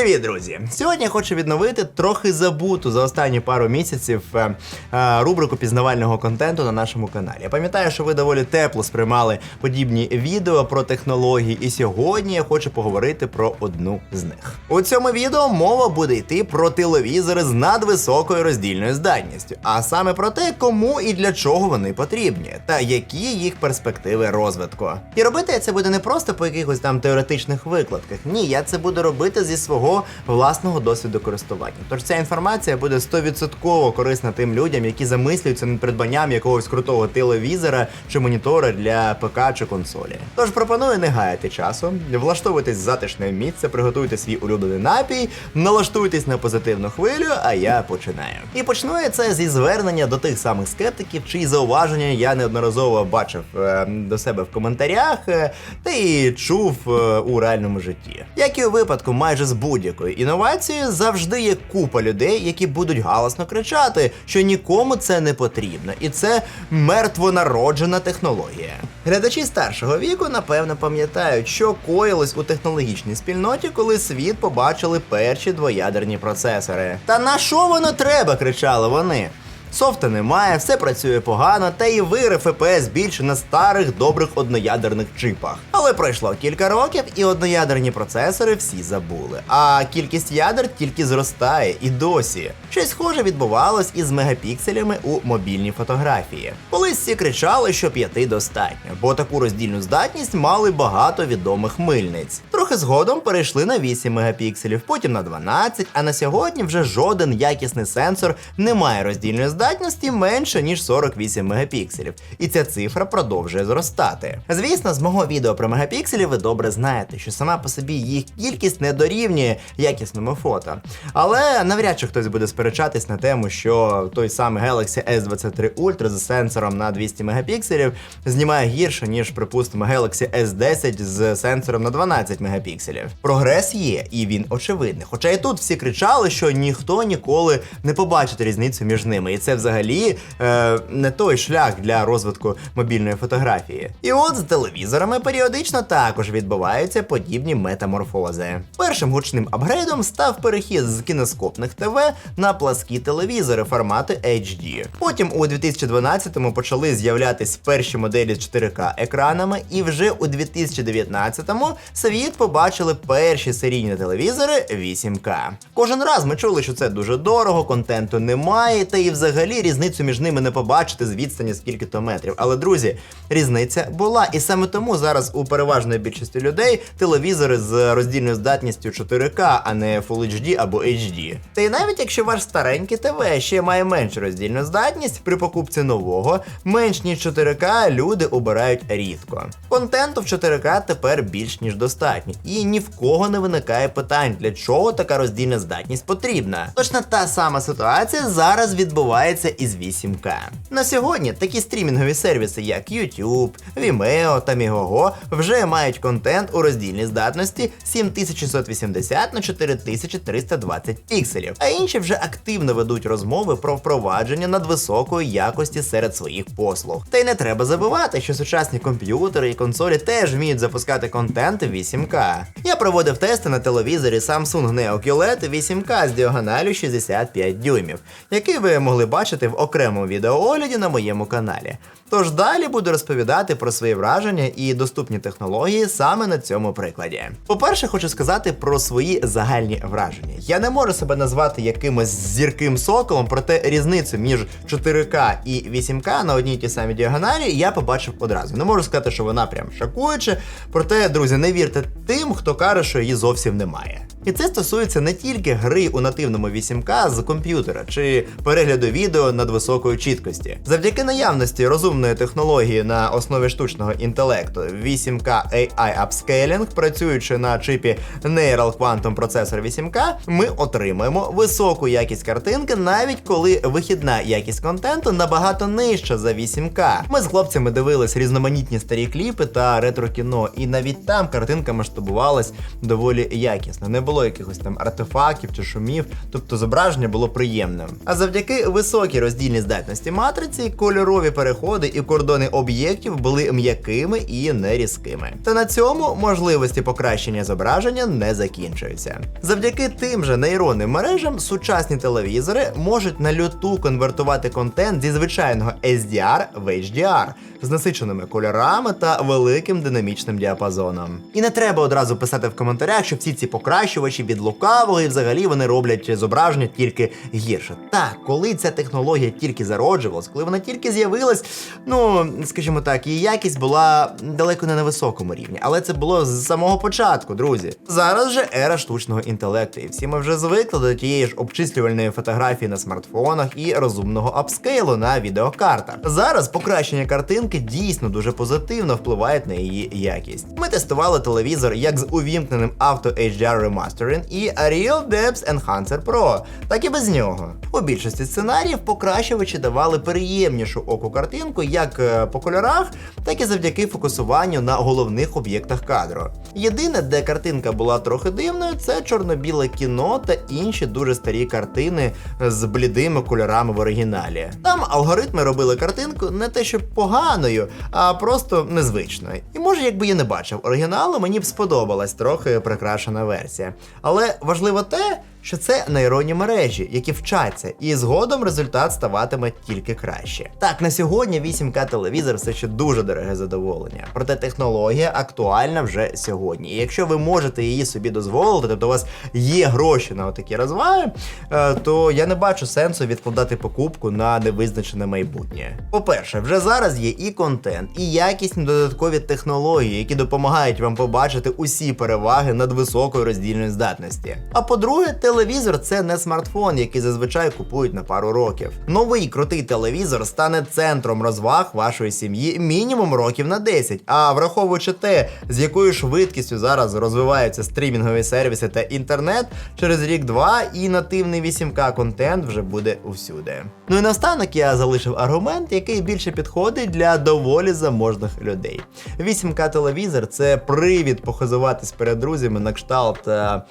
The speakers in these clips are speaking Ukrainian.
Привіт, друзі! Сьогодні я хочу відновити трохи забуту за останні пару місяців е, е, рубрику пізнавального контенту на нашому каналі. Я пам'ятаю, що ви доволі тепло сприймали подібні відео про технології, і сьогодні я хочу поговорити про одну з них. У цьому відео мова буде йти про телевізори з надвисокою роздільною здатністю, а саме про те, кому і для чого вони потрібні, та які їх перспективи розвитку. І робити я це буде не просто по якихось там теоретичних викладках. Ні, я це буду робити зі свого власного досвіду користування. Тож ця інформація буде 100% корисна тим людям, які замислюються над придбанням якогось крутого телевізора чи монітора для ПК чи консолі. Тож пропоную не гаяти часу, влаштовуйтесь в затишне місце, приготуйте свій улюблений напій, налаштуйтесь на позитивну хвилю, а я починаю. І почну я це зі звернення до тих самих скептиків, чиї зауваження я неодноразово бачив е, до себе в коментарях е, та і чув е, у реальному житті. Як і у випадку майже з будь-якою інновацією, завжди є купа людей, які будуть галасно кричати, що нікому це не потрібно, і це мертвонароджена технологія. Глядачі старшого віку напевно пам'ятають, що коїлось у технологічній спільноті, коли світ побачили перші двоядерні процесори. Та на що воно треба? кричали вони. Софта немає, все працює погано, та і вири ФПС більше на старих добрих одноядерних чипах. Але пройшло кілька років, і одноядерні процесори всі забули. А кількість ядер тільки зростає і досі. Щось схоже відбувалось із мегапікселями у мобільній фотографії. Колись всі кричали, що п'яти достатньо, бо таку роздільну здатність мали багато відомих мильниць. Трохи згодом перейшли на 8 мегапікселів, потім на 12, а на сьогодні вже жоден якісний сенсор не має роздільної здатності менше ніж 48 мегапікселів, і ця цифра продовжує зростати. Звісно, з мого відео про мегапікселі ви добре знаєте, що сама по собі їх кількість не дорівнює якісному фото. Але навряд чи хтось буде сперечатись на тему, що той самий Galaxy S23 Ultra з сенсором на 200 мегапікселів знімає гірше, ніж, припустимо, Galaxy S10 з сенсором на 12 мегапікселів. Прогрес є, і він очевидний. Хоча і тут всі кричали, що ніхто ніколи не побачить різницю між ними. І це взагалі е, не той шлях для розвитку мобільної фотографії. І от з телевізорами періодично також відбуваються подібні метаморфози. Першим гучним апгрейдом став перехід з кіноскопних ТВ на пласкі телевізори формату HD. Потім у 2012-му почали з'являтись перші моделі з 4К екранами, і вже у 2019-му світ побачили перші серійні телевізори 8К. Кожен раз ми чули, що це дуже дорого, контенту немає, та і взагалі різницю між ними не побачити з відстані скільки то метрів. Але друзі, різниця була, і саме тому зараз у переважної більшості людей телевізори з роздільною здатністю 4К, а не Full HD або HD. Та й навіть якщо ваш старенький ТВ ще має меншу роздільну здатність, при покупці нового, менш ніж 4К люди обирають рідко. Контенту в 4К тепер більш ніж достатньо, і ні в кого не виникає питань, для чого така роздільна здатність потрібна. Точно та сама ситуація зараз відбувається із 8К. На сьогодні такі стрімінгові сервіси, як YouTube, Vimeo та Migogo, вже мають контент у роздільній здатності 7680 на 4320 пікселів, а інші вже активно ведуть розмови про впровадження надвисокої якості серед своїх послуг. Та й не треба забувати, що сучасні комп'ютери і консолі теж вміють запускати контент в 8К. Я проводив тести на телевізорі Samsung Neo QLED 8K з діагоналю 65 дюймів, який ви могли бачити в окремому відеоогляді на моєму каналі. Тож далі буду розповідати про свої враження і доступні технології саме на цьому прикладі. По-перше, хочу сказати про свої загальні враження. Я не можу себе назвати якимось зірким соколом, проте різницю між 4К і 8К на одній тій самій діагоналі я побачив одразу. Не можу сказати, що вона прям шокуюча, проте, друзі, не вірте тим, хто каже, що її зовсім немає. І це стосується не тільки гри у нативному 8К з комп'ютера чи перегляду відео над високою чіткості. Завдяки наявності розумної технології на основі штучного інтелекту 8K AI Upscaling, працюючи на чипі Neural Quantum Processor 8K, ми отримуємо високу якість картинки, навіть коли вихідна якість контенту набагато нижча за 8К. Ми з хлопцями дивились різноманітні старі кліпи та ретро кіно, і навіть там картинка масштабується масштабувалась доволі якісно. Не було якихось там артефактів чи шумів, тобто зображення було приємним. А завдяки високій роздільній здатності матриці, кольорові переходи і кордони об'єктів були м'якими і не різкими. Та на цьому можливості покращення зображення не закінчуються. Завдяки тим же нейронним мережам сучасні телевізори можуть на люту конвертувати контент зі звичайного SDR в HDR з насиченими кольорами та великим динамічним діапазоном. І не треба одразу писати в коментарях, що всі ці покращувачі від лукавого і взагалі вони роблять зображення тільки гірше. Так, коли ця технологія тільки зароджувалась, коли вона тільки з'явилась, ну скажімо так, її якість була далеко не на високому рівні, але це було з самого початку, друзі. Зараз же ера штучного інтелекту, і всі ми вже звикли до тієї ж обчислювальної фотографії на смартфонах і розумного апскейлу на відеокартах. Зараз покращення картинки дійсно дуже позитивно впливають на її якість. Ми тестували телевізор як з увімкненим Auto HDR Remastering і Real Depth Enhancer Pro, так і без нього. У більшості сценаріїв покращувачі давали приємнішу оку картинку як е, по кольорах, так і завдяки фокусуванню на головних об'єктах кадру. Єдине, де картинка була трохи дивною, це чорно-біле кіно та інші дуже старі картини з блідими кольорами в оригіналі. Там алгоритми робили картинку не те, що поганою, а просто незвичною. І може, якби я не бачив оригіналу, мені б сподобалась трохи прикрашена версія. Але важливо те, що це нейронні мережі, які вчаться, і згодом результат ставатиме тільки краще. Так, на сьогодні 8К телевізор все ще дуже дороге задоволення. Проте технологія актуальна вже сьогодні. І якщо ви можете її собі дозволити, тобто у вас є гроші на отакі розваги, е, то я не бачу сенсу відкладати покупку на невизначене майбутнє. По-перше, вже зараз є і контент, і якісні додаткові технології, які допомагають вам побачити усі переваги надвисокої роздільної здатності. А по-друге, телевізор це не смартфон, який зазвичай купують на пару років. Новий крутий телевізор стане центром розваг вашої сім'ї мінімум років на 10. А враховуючи те, з якою швидкістю зараз розвиваються стрімінгові сервіси та інтернет, через рік-два і нативний 8К контент вже буде усюди. Ну і наостанок я залишив аргумент, який більше підходить для доволі заможних людей. 8К телевізор це привід похизуватись перед друзями на кшталт е,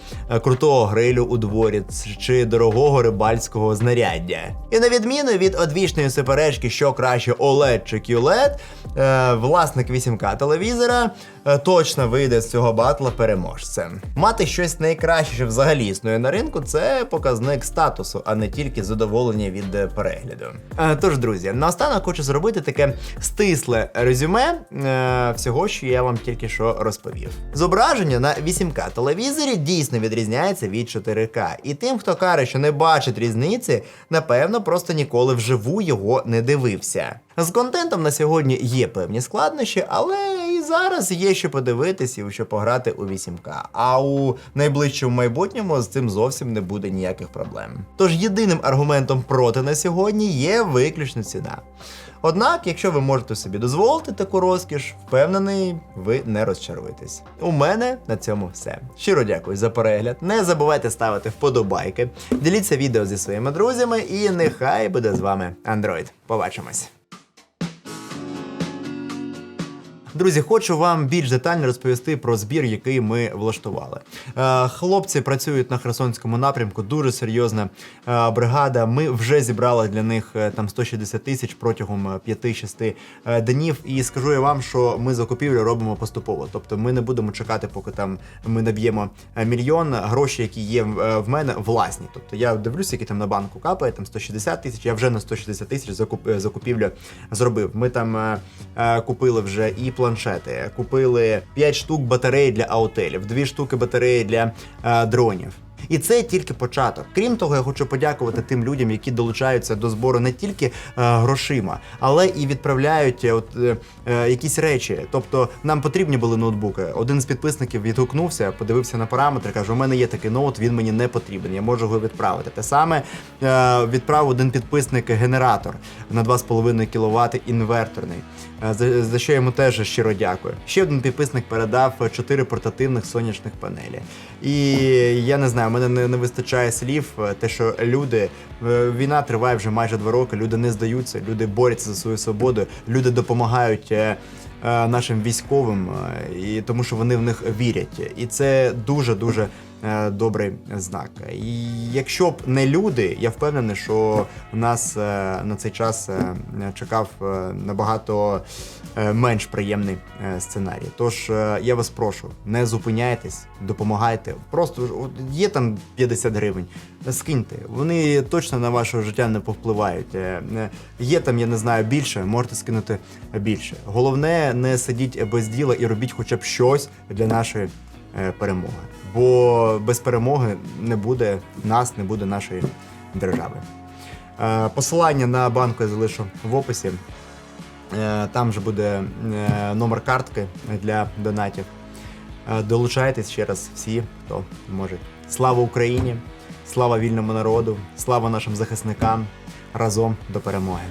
крутого грилю у дворі чи дорогого рибальського знаряддя. І на відміну від одвічної суперечки, що краще OLED чи QLED, е, власник 8К телевізора е, точно вийде з цього батла переможцем. Мати щось найкраще, що взагалі існує на ринку, це показник статусу, а не тільки задоволення від е, перегляду. Е, Тож, друзі, наостанок хочу зробити таке стисле резюме е, всього, що я вам тільки що розповів. Зображення на 8К телевізорі дійсно відрізняється від 4К. І тим, хто каже, що не бачить різниці, напевно, просто ніколи вживу його не дивився. З контентом на сьогодні є певні складнощі, але зараз є що подивитись і що пограти у 8К. А у найближчому майбутньому з цим зовсім не буде ніяких проблем. Тож єдиним аргументом проти на сьогодні є виключно ціна. Однак, якщо ви можете собі дозволити таку розкіш, впевнений, ви не розчаруєтесь. У мене на цьому все. Щиро дякую за перегляд. Не забувайте ставити вподобайки, діліться відео зі своїми друзями, і нехай буде з вами Android. Побачимось. Друзі, хочу вам більш детально розповісти про збір, який ми влаштували. Е, Хлопці працюють на Херсонському напрямку, дуже серйозна е, бригада. Ми вже зібрали для них е, там 160 тисяч протягом е, 5-6 е, днів. І скажу я вам, що ми закупівлю робимо поступово. Тобто ми не будемо чекати, поки там ми наб'ємо мільйон. Гроші, які є в мене, власні. Тобто я дивлюся, які там на банку капає, там 160 тисяч. Я вже на 160 тисяч закуп, закупівлю зробив. Ми там купили вже і планшети, купили 5 штук батарей для аутелів, 2 штуки батареї для е, дронів. І це тільки початок. Крім того, я хочу подякувати тим людям, які долучаються до збору не тільки е, грошима, але і відправляють е, от, е, е, якісь речі. Тобто нам потрібні були ноутбуки. Один з підписників відгукнувся, подивився на параметри, каже: у мене є такий ноут, він мені не потрібен. Я можу його відправити. Те саме е, відправив один підписник генератор на 2,5 кВт інверторний. За, за що йому теж щиро дякую. Ще один підписник передав 4 портативних сонячних панелі. І я не знаю, мене не, не вистачає слів. е, Те, що люди, війна триває вже майже два роки, люди не здаються, люди борються за свою свободу, люди допомагають. е, е, нашим військовим, і тому що вони в них вірять. І це дуже дуже добрий знак. І якщо б не люди, я впевнений, що нас е, на цей час е, чекав е, набагато е, менш приємний е, сценарій. Тож е, я вас прошу, не зупиняйтесь, допомагайте. Просто є там 50 гривень, скиньте. Вони точно на ваше життя не повпливають. Е, е, Є там, я не знаю, більше, можете скинути більше. Головне, не сидіть без діла і робіть хоча б щось для нашої е, перемоги. Бо без перемоги не буде нас, не буде нашої держави. Е, Посилання на банку я залишу в описі. Е, Там же буде е, номер картки для донатів. Е, Долучайтесь ще раз всі, хто може. Слава Україні! Слава вільному народу! Слава нашим захисникам! Разом до перемоги!